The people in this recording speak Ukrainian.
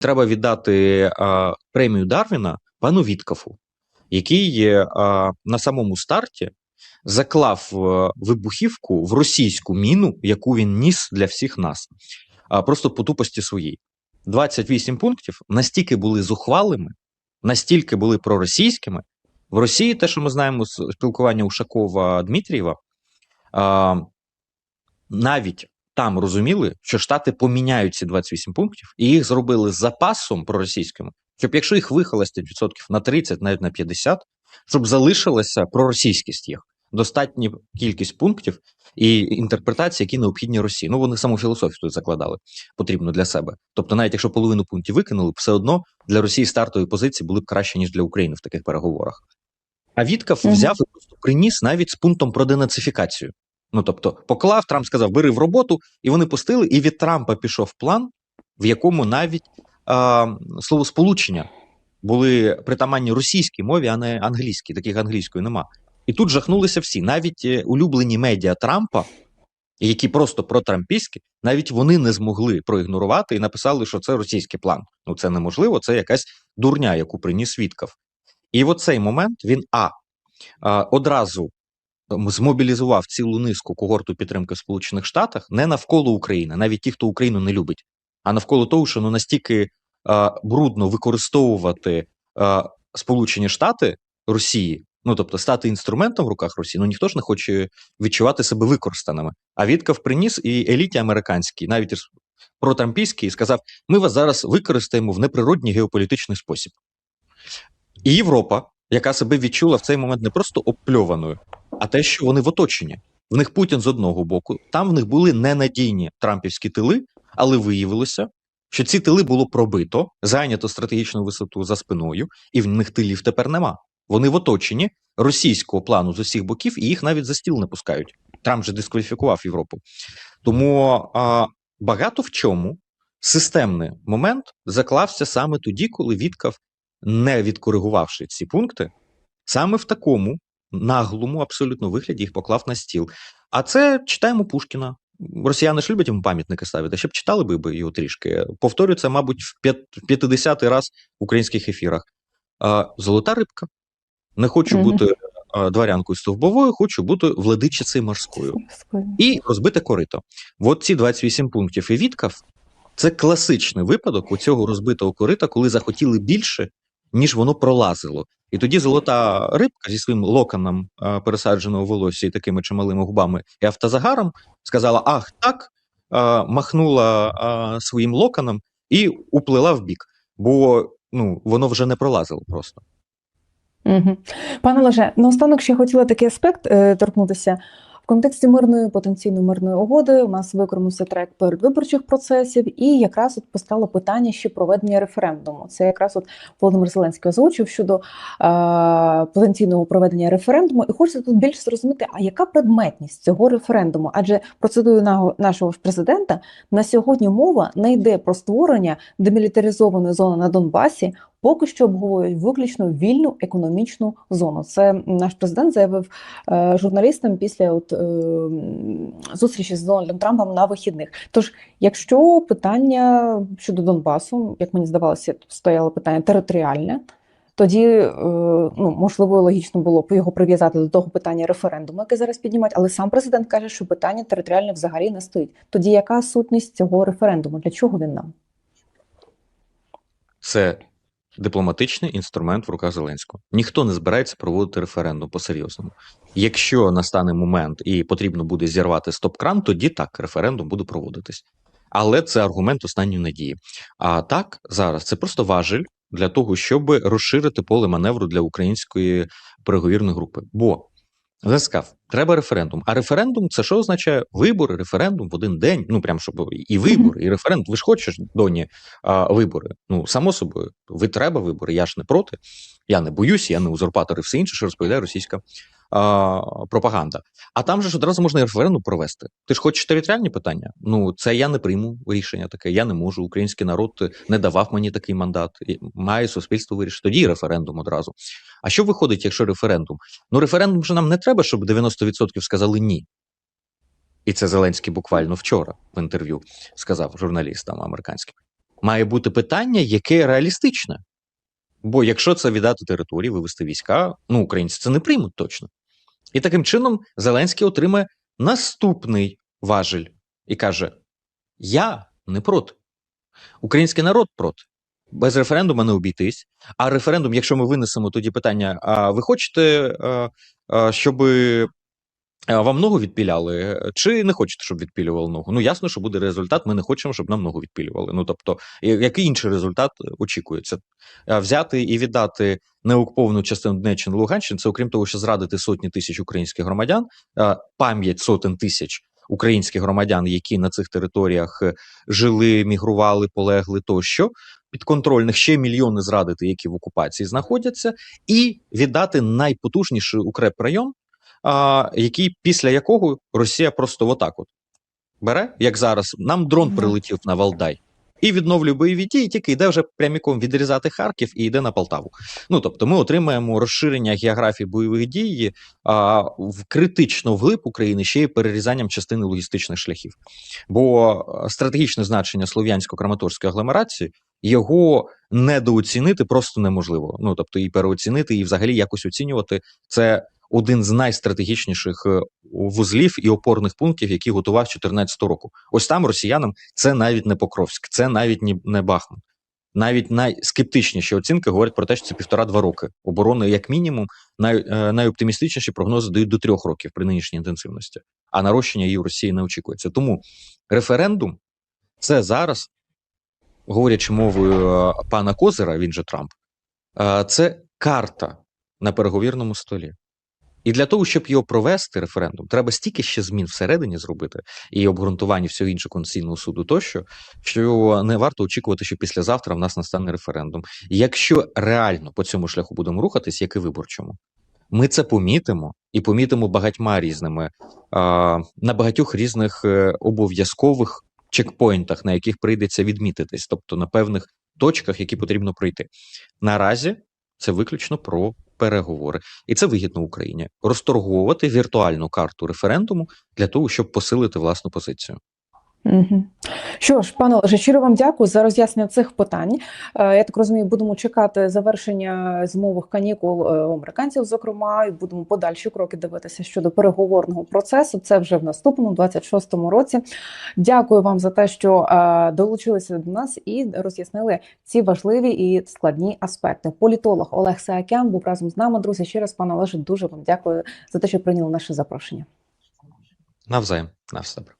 треба віддати а, премію Дарвіна пану Віткафу, який а, на самому старті заклав а, вибухівку в російську міну, яку він ніс для всіх нас, а, просто по тупості своїй. 28 пунктів настільки були зухвалими, настільки були проросійськими. В Росії, те, що ми знаємо з спілкування Ушакова Дмитрієва, навіть там розуміли, що Штати поміняють ці 28 пунктів, і їх зробили з запасом проросійським, щоб якщо їх вихолостять відсотків на 30, навіть на 50, щоб залишилася проросійськість їх. Достатня кількість пунктів і інтерпретації, які необхідні Росії. Ну вони саму філософію тут закладали потрібно для себе. Тобто, навіть якщо половину пунктів викинули, все одно для Росії стартові позиції були б краще ніж для України в таких переговорах. А Віткав Мгм. взяв і просто приніс навіть з пунктом про денацифікацію. Ну тобто, поклав, Трамп сказав, бери в роботу, і вони пустили, і від Трампа пішов план, в якому навіть а, словосполучення були притаманні російській мові, а не англійській. Таких англійської нема. І тут жахнулися всі, навіть е, улюблені медіа Трампа, які просто протрампійські, навіть вони не змогли проігнорувати і написали, що це російський план. Ну це неможливо, це якась дурня, яку приніс Віткав. І в цей момент він а, одразу змобілізував цілу низку когорту підтримки в Сполучених Штатах не навколо України, навіть ті, хто Україну не любить, а навколо того, що ну настільки а, брудно використовувати а, Сполучені Штати Росії, ну тобто стати інструментом в руках Росії, ну ніхто ж не хоче відчувати себе використаними. А Віткав приніс і еліті американській, навіть протрампійській, сказав: ми вас зараз використаємо в неприродній геополітичний спосіб. І Європа, яка себе відчула в цей момент не просто обпльованою, а те, що вони в оточенні. В них Путін з одного боку, там в них були ненадійні трампівські тили, але виявилося, що ці тили було пробито, зайнято стратегічну висоту за спиною, і в них тилів тепер нема. Вони в оточенні російського плану з усіх боків, і їх навіть за стіл не пускають. Трамп же дискваліфікував Європу. Тому а, багато в чому системний момент заклався саме тоді, коли Віткав, не відкоригувавши ці пункти, саме в такому наглому абсолютно вигляді їх поклав на стіл. А це читаємо Пушкіна. Росіяни ж люблять йому пам'ятники ставити, щоб читали би його трішки. Повторю це, мабуть, в п'ят- 50-й раз в українських ефірах. Золота рибка. Не хочу Мгм. бути дворянкою стовбовою, хочу бути владичицею морською і розбите корито. От ці 28 пунктів і відкав це класичний випадок у цього розбитого корита, коли захотіли більше, ніж воно пролазило. І тоді золота рибка зі своїм локоном пересадженого волосся і такими чималими губами і автозагаром сказала: Ах, так, махнула своїм локоном і уплила в бік, бо ну, воно вже не пролазило просто. Угу. Пане Леже, наостанок ще хотіла такий аспект е, торкнутися. Контексті мирної потенційно мирної угоди у нас викоримався трек передвиборчих процесів, і якраз от постало питання ще проведення референдуму. Це якраз от Володимир Зеленський озвучив щодо е, потенційного проведення референдуму. І хочеться тут більше зрозуміти, а яка предметність цього референдуму? Адже процедурою на- нашого ж президента на сьогодні мова не йде про створення демілітаризованої зони на Донбасі. Поки що обговорюють виключно вільну економічну зону. Це наш президент заявив е, журналістам після от, е, зустрічі з Дональдом Трампом на вихідних. Тож, якщо питання щодо Донбасу, як мені здавалося, стояло питання територіальне, тоді е, ну можливо логічно було б його прив'язати до того питання референдуму, яке зараз піднімають, але сам президент каже, що питання територіальне взагалі не стоїть. Тоді яка сутність цього референдуму? Для чого він нам? Це дипломатичний інструмент в руках Зеленського. Ніхто не збирається проводити референдум по-серйозному. Якщо настане момент і потрібно буде зірвати стоп-кран, тоді так, референдум буде проводитись. Але це аргумент останньої надії. А так, зараз це просто важель для того, щоб розширити поле маневру для української переговірної групи. Бо Сказав, треба референдум. А референдум це що означає? Вибори, референдум в один день. Ну прям щоб і вибори, і референдум. Ви ж хочеш, доні, а, вибори. Ну, само собою, ви треба вибори. Я ж не проти. Я не боюсь, я не узурпатор і все інше, що розповідає російська а, пропаганда. А там же ж одразу можна і референдум провести. Ти ж хочеш територіальні питання? Ну, це я не прийму рішення таке. Я не можу. Український народ не давав мені такий мандат. Має суспільство вирішити. Тоді референдум одразу. А що виходить, якщо референдум? Ну, референдум же нам не треба, щоб 90% сказали ні. І це Зеленський буквально вчора в інтерв'ю сказав журналістам американським. Має бути питання, яке реалістичне. Бо якщо це віддати території, вивести війська, ну українці це не приймуть точно. І таким чином Зеленський отримає наступний важель і каже: Я не проти. Український народ проти. Без референдуму не обійтись. А референдум, якщо ми винесемо тоді питання: а ви хочете, щоб вам ногу відпіляли, чи не хочете, щоб відпілювали ногу? Ну ясно, що буде результат. Ми не хочемо, щоб нам ногу відпілювали. Ну тобто, який інший результат очікується? Взяти і віддати неокуповану частину Донеччини Луганщини, це окрім того, що зрадити сотні тисяч українських громадян, пам'ять сотень тисяч українських громадян, які на цих територіях е, жили, мігрували, полегли тощо. Підконтрольних ще мільйони зрадити, які в окупації знаходяться, і віддати найпотужніший укрепрайон, а, який після якого Росія просто отак от бере, як зараз. Нам дрон прилетів на Валдай. І відновлює бойові дії, тільки йде вже пряміком відрізати Харків і йде на Полтаву. Ну тобто, ми отримаємо розширення географії бойових дій а, в критично вглиб України ще й перерізанням частини логістичних шляхів. Бо е, стратегічне значення слов'янсько-краматорської агломерації його недооцінити просто неможливо. Ну тобто, і переоцінити, і взагалі якось оцінювати це один з найстратегічніших е, вузлів і опорних пунктів, які готував 2014 року. Ось там росіянам це навіть не Покровськ, це навіть не Бахмут. Навіть найскептичніші оцінки говорять про те, що це півтора-два роки оборони, як мінімум, най, е, найоптимістичніші прогнози дають до трьох років при нинішній інтенсивності, а нарощення її в Росії не очікується. Тому референдум це зараз, говорячи мовою е, пана Козира, він же Трамп, це карта на переговірному столі. І для того, щоб його провести, референдум, треба стільки ще змін всередині зробити і обґрунтування всього іншого конституційного суду тощо, що не варто очікувати, що післязавтра в нас настане референдум. Якщо реально по цьому шляху будемо рухатись, як і виборчому, ми це помітимо і помітимо багатьма різними на багатьох різних е, обов'язкових чекпоінтах, на яких прийдеться відмітитись, тобто на певних точках, які потрібно пройти. Наразі це виключно про переговори, і це вигідно Україні розторговувати віртуальну карту референдуму для того, щоб посилити власну позицію. Що ж, пане Олеже, щиро вам дякую за роз'яснення цих питань. Е, Я так розумію, будемо чекати завершення зимових канікул е, американців, зокрема, і будемо подальші кроки дивитися щодо переговорного процесу. Це вже в наступному 26-му році. Дякую вам за те, що е, долучилися до нас і роз'яснили ці важливі і складні аспекти. Політолог Олег Саакян був разом з нами. Друзі, ще раз, пане Олеже, дуже вам дякую за те, що прийняли наше запрошення. Навзаєм, на все добре.